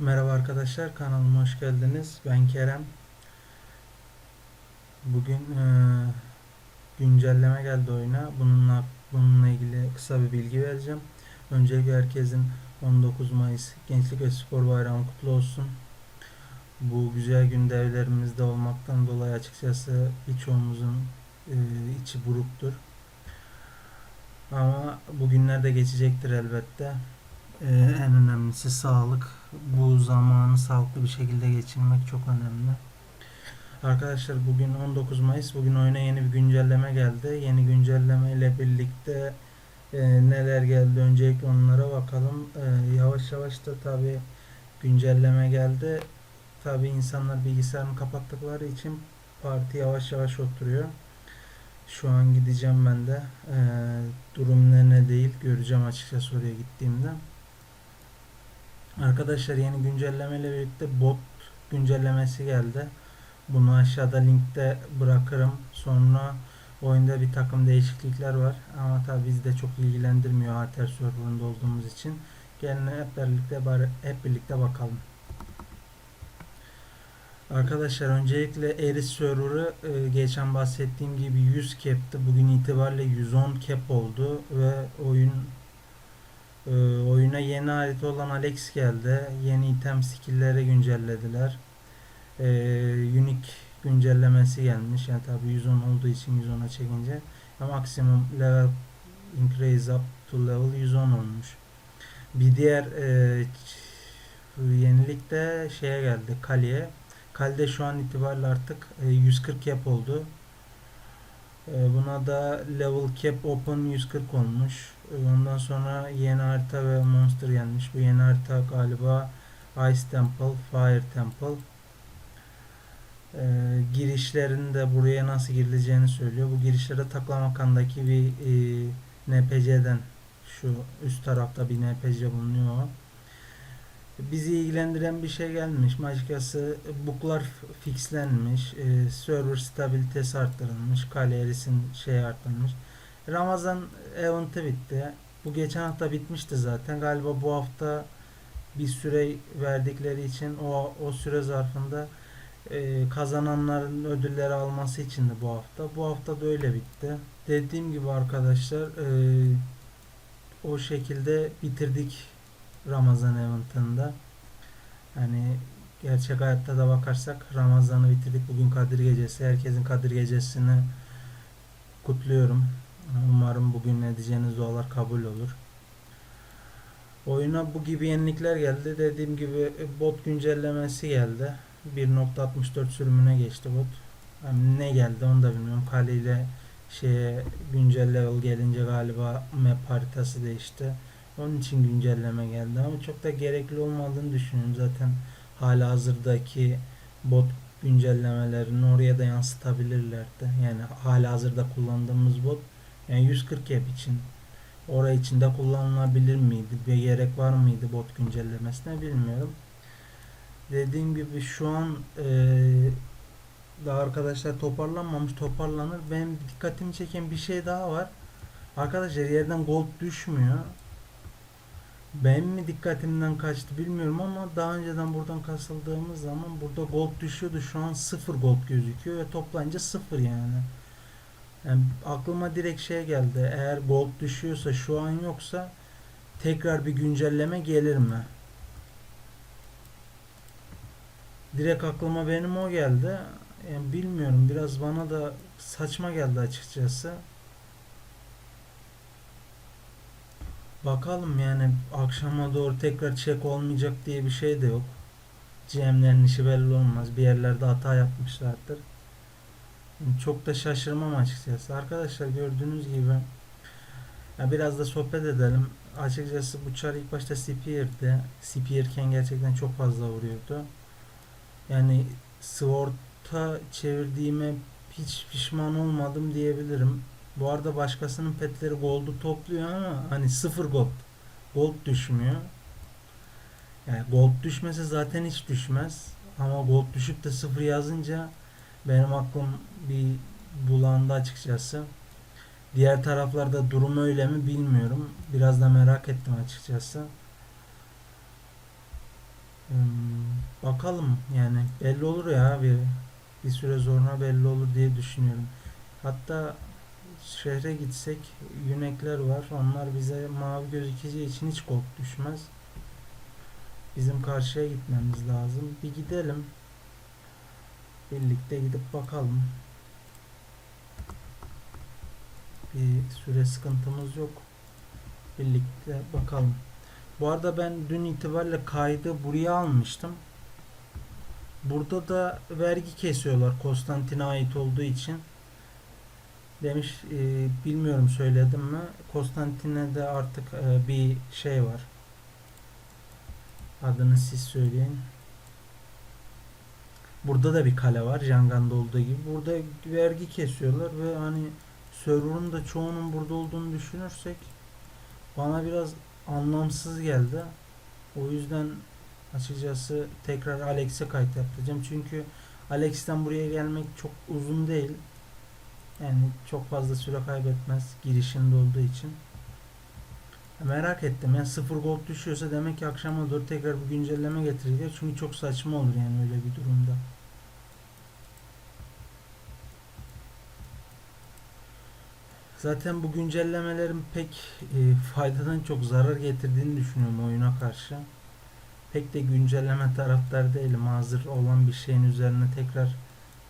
Merhaba arkadaşlar kanalıma hoş geldiniz. Ben Kerem. Bugün eee, güncelleme geldi oyuna. Bununla bununla ilgili kısa bir bilgi vereceğim. Öncelikle herkesin 19 Mayıs Gençlik ve Spor Bayramı kutlu olsun. Bu güzel günde evlerimizde olmaktan dolayı açıkçası birçoğumuzun eee, içi buruktur. Ama bugünler de geçecektir elbette. Ee, en önemlisi sağlık. Bu zamanı sağlıklı bir şekilde geçirmek çok önemli. Arkadaşlar bugün 19 Mayıs. Bugün oyuna yeni bir güncelleme geldi. Yeni güncelleme ile birlikte e, neler geldi öncelikle onlara bakalım. E, yavaş yavaş da tabi güncelleme geldi. Tabi insanlar bilgisayarını kapattıkları için parti yavaş yavaş oturuyor. Şu an gideceğim ben de. E, durum ne ne değil göreceğim açıkçası oraya gittiğimde. Arkadaşlar yeni güncelleme ile birlikte bot güncellemesi geldi. Bunu aşağıda linkte bırakırım. Sonra oyunda bir takım değişiklikler var. Ama tabi bizi de çok ilgilendirmiyor Arter serverında olduğumuz için. Gelin hep birlikte bari- hep birlikte bakalım. Arkadaşlar öncelikle Eris server'ı e, geçen bahsettiğim gibi 100 cap'ti. Bugün itibariyle 110 cap oldu ve oyun ee, oyuna yeni harita olan Alex geldi. Yeni item skill'leri güncellediler. Ee, unique güncellemesi gelmiş. Yani tabi 110 olduğu için 110'a çekince. Ve maksimum level increase up to level 110 olmuş. Bir diğer e, yenilik de şeye geldi. Kali'ye. Kali'de şu an itibariyle artık e, 140 yap oldu. E, Buna da level cap open 140 olmuş. Ondan sonra yeni harita ve monster gelmiş. Bu yeni harita galiba Ice Temple, Fire Temple. E, girişlerinde buraya nasıl girileceğini söylüyor. Bu girişlere taklamakandaki bir e, NPC'den şu üst tarafta bir NPC bulunuyor. Bizi ilgilendiren bir şey gelmiş. Açıkçası buklar fixlenmiş. E, server stabilitesi arttırılmış. Kale şey arttırılmış. Ramazan event'ı bitti. Bu geçen hafta bitmişti zaten. Galiba bu hafta bir süre verdikleri için o o süre zarfında e, kazananların ödülleri alması için de bu hafta. Bu hafta da öyle bitti. Dediğim gibi arkadaşlar e, o şekilde bitirdik Ramazan event'ında. Yani gerçek hayatta da bakarsak Ramazan'ı bitirdik. Bugün Kadir Gecesi. Herkesin Kadir Gecesi'ni kutluyorum. Umarım bugün ne diyeceğiniz dualar kabul olur. Oyuna bu gibi yenilikler geldi. Dediğim gibi bot güncellemesi geldi. 1.64 sürümüne geçti bot. Yani ne geldi onu da bilmiyorum. Kale ile şeye güncel level gelince galiba map haritası değişti. Onun için güncelleme geldi ama çok da gerekli olmadığını düşünüyorum. Zaten hala hazırdaki bot güncellemelerini oraya da yansıtabilirlerdi. Yani hala hazırda kullandığımız bot yani 140 yap için oraya içinde kullanılabilir miydi? Bir gerek var mıydı bot güncellemesine bilmiyorum. Dediğim gibi şu an eee daha arkadaşlar toparlanmamış toparlanır. Benim dikkatimi çeken bir şey daha var. Arkadaşlar yerden gold düşmüyor. Benim mi dikkatimden kaçtı bilmiyorum ama daha önceden buradan kasıldığımız zaman burada gold düşüyordu. Şu an sıfır gold gözüküyor ve toplayınca sıfır yani. Yani aklıma direkt şey geldi. Eğer gold düşüyorsa şu an yoksa tekrar bir güncelleme gelir mi? Direkt aklıma benim o geldi. Yani bilmiyorum biraz bana da saçma geldi açıkçası. Bakalım yani akşama doğru tekrar çek olmayacak diye bir şey de yok. GM'lerin işi belli olmaz. Bir yerlerde hata yapmışlardır. Çok da şaşırmam açıkçası. Arkadaşlar gördüğünüz gibi ya biraz da sohbet edelim. Açıkçası bu çar ilk başta Spear'di. Spear'ken gerçekten çok fazla vuruyordu. Yani Sword'a çevirdiğime hiç pişman olmadım diyebilirim. Bu arada başkasının petleri gold'u topluyor ama hani sıfır gold. Gold düşmüyor. Yani gold düşmese zaten hiç düşmez. Ama gold düşüp de sıfır yazınca benim aklım bir bulandı açıkçası. Diğer taraflarda durum öyle mi bilmiyorum. Biraz da merak ettim açıkçası. Hmm, bakalım yani belli olur ya bir bir süre sonra belli olur diye düşünüyorum. Hatta şehre gitsek yünekler var. Onlar bize mavi gözükeceği için hiç korku düşmez. Bizim karşıya gitmemiz lazım. Bir gidelim. Birlikte gidip bakalım. Bir süre sıkıntımız yok. Birlikte bakalım. Bu arada ben dün itibariyle kaydı buraya almıştım. Burada da vergi kesiyorlar Konstantin'e ait olduğu için. Demiş e, bilmiyorum söyledim mi? Konstantin'e artık e, bir şey var. Adını siz söyleyin. Burada da bir kale var. Jangan'da olduğu gibi. Burada vergi kesiyorlar ve hani server'ın da çoğunun burada olduğunu düşünürsek bana biraz anlamsız geldi. O yüzden açıkçası tekrar Alex'e kayıt yaptıracağım. Çünkü Alex'ten buraya gelmek çok uzun değil. Yani çok fazla süre kaybetmez girişinde olduğu için. Merak ettim. Yani 0 gold düşüyorsa demek ki akşama doğru tekrar bir güncelleme getirecek. Çünkü çok saçma olur yani öyle bir durumda. Zaten bu güncellemelerin pek e, faydadan çok zarar getirdiğini düşünüyorum oyuna karşı. Pek de güncelleme taraftar değilim. Hazır olan bir şeyin üzerine tekrar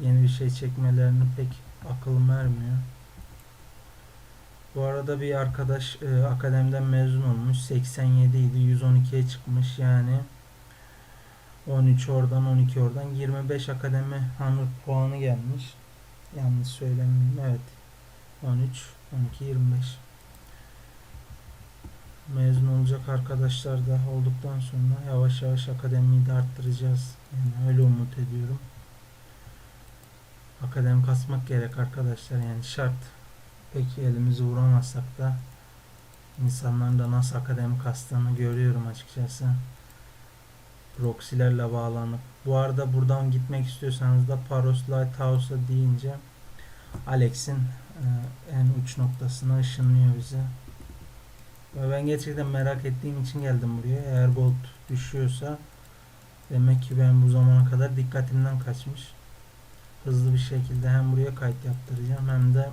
yeni bir şey çekmelerini pek akılım ermiyor. Bu arada bir arkadaş e, akademiden mezun olmuş. 87 idi. 112'ye çıkmış. Yani 13 oradan 12 oradan 25 akademi hamur puanı gelmiş. Yanlış söylemeyeyim. Evet. 13 12 25 mezun olacak arkadaşlar da olduktan sonra yavaş yavaş akademiyi de arttıracağız. Yani öyle umut ediyorum. Akademi kasmak gerek arkadaşlar yani şart. Peki elimizi vuramazsak da insanların da nasıl akademi kastığını görüyorum açıkçası. Proxy'lerle bağlanıp. Bu arada buradan gitmek istiyorsanız da Paros Lighthouse'a deyince Alex'in en uç noktasına ışınlıyor bizi. Ve ben gerçekten merak ettiğim için geldim buraya. Eğer gold düşüyorsa demek ki ben bu zamana kadar dikkatimden kaçmış. Hızlı bir şekilde hem buraya kayıt yaptıracağım hem de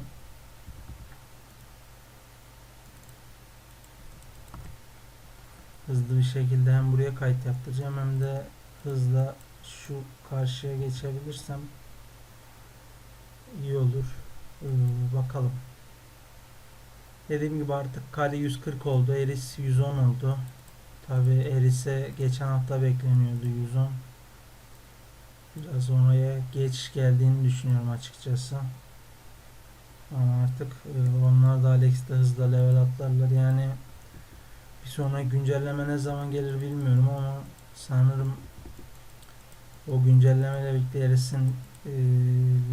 hızlı bir şekilde hem buraya kayıt yaptıracağım hem de hızla şu karşıya geçebilirsem iyi olur. Ee, bakalım. Dediğim gibi artık kale 140 oldu. Eris 110 oldu. Tabi Eris'e geçen hafta bekleniyordu 110. Biraz oraya geç geldiğini düşünüyorum açıkçası. Ama artık e, onlar da Alex'te hızla level atlarlar. Yani bir sonraki güncelleme ne zaman gelir bilmiyorum ama sanırım o güncellemeyle birlikte Eris'in e,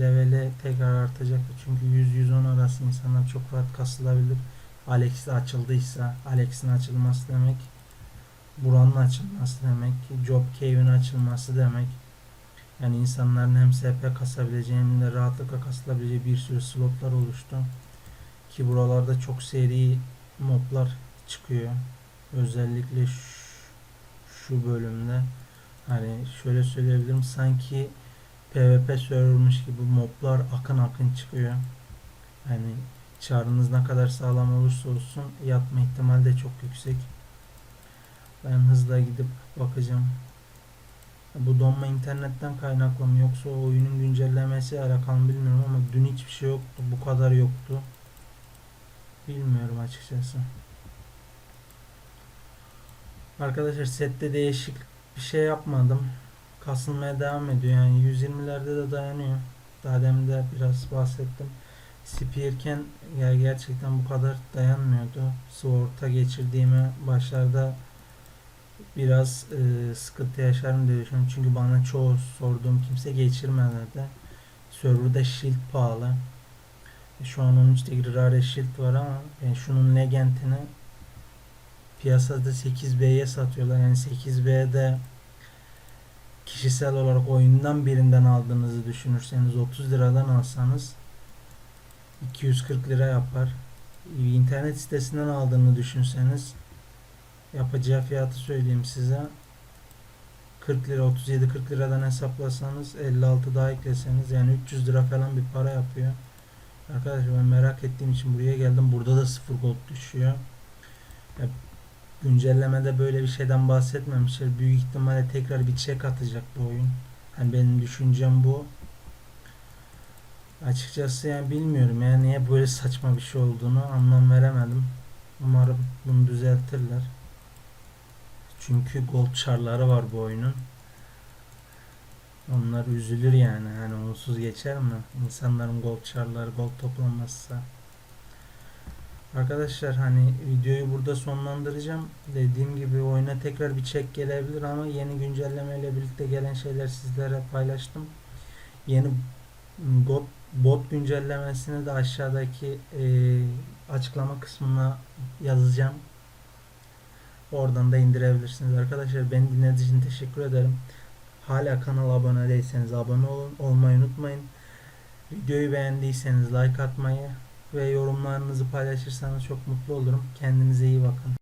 leveli tekrar artacaktır. Çünkü 100-110 arası insanlar çok rahat kasılabilir. Alex'de açıldıysa Alex'in açılması demek buranın açılması demek Job Cave'in açılması demek yani insanların hem SP kasabileceği hem de rahatlıkla kasılabileceği bir sürü slotlar oluştu. Ki buralarda çok seri moblar çıkıyor. Özellikle şu, şu bölümde hani şöyle söyleyebilirim sanki PvP servermış gibi moblar akın akın çıkıyor. Yani çarınız ne kadar sağlam olursa olsun yatma ihtimali de çok yüksek. Ben hızla gidip bakacağım. Bu donma internetten kaynaklı mı yoksa o oyunun güncellemesi alakalı bilmiyorum ama dün hiçbir şey yoktu. Bu kadar yoktu. Bilmiyorum açıkçası. Arkadaşlar sette değişik bir şey yapmadım. Kasılmaya devam ediyor. Yani 120'lerde de dayanıyor. Daha demin de biraz bahsettim. Spearken ya gerçekten bu kadar dayanmıyordu. Sword'a geçirdiğime başlarda biraz e, sıkıntı yaşarım diye düşünüyorum. Çünkü bana çoğu sorduğum kimse geçirmedi de. Server'da shield pahalı. E, şu an 13'te rare shield var ama yani şunun legendini piyasada 8B'ye satıyorlar. Yani 8B'de kişisel olarak oyundan birinden aldığınızı düşünürseniz 30 liradan alsanız 240 lira yapar. İnternet sitesinden aldığını düşünseniz yapacağı fiyatı söyleyeyim size. 40 lira 37 40 liradan hesaplasanız 56 daha ekleseniz yani 300 lira falan bir para yapıyor. Arkadaşlar ben merak ettiğim için buraya geldim. Burada da 0 gold düşüyor. Ya, güncellemede böyle bir şeyden bahsetmemişler. Büyük ihtimalle tekrar bir check atacak bu oyun. Yani benim düşüncem bu. Açıkçası yani bilmiyorum yani niye böyle saçma bir şey olduğunu anlam veremedim. Umarım bunu düzeltirler. Çünkü gold çarları var bu oyunun. Onlar üzülür yani. Hani onsuz geçer mi? İnsanların gold çarları, gold toplanmazsa. Arkadaşlar hani videoyu burada sonlandıracağım. Dediğim gibi oyuna tekrar bir check gelebilir ama yeni güncellemeyle birlikte gelen şeyler sizlere paylaştım. Yeni bot, bot güncellemesini de aşağıdaki e, açıklama kısmına yazacağım. Oradan da indirebilirsiniz arkadaşlar. Beni dinlediğiniz için teşekkür ederim. Hala kanala abone değilseniz abone olun. Olmayı unutmayın. Videoyu beğendiyseniz like atmayı ve yorumlarınızı paylaşırsanız çok mutlu olurum. Kendinize iyi bakın.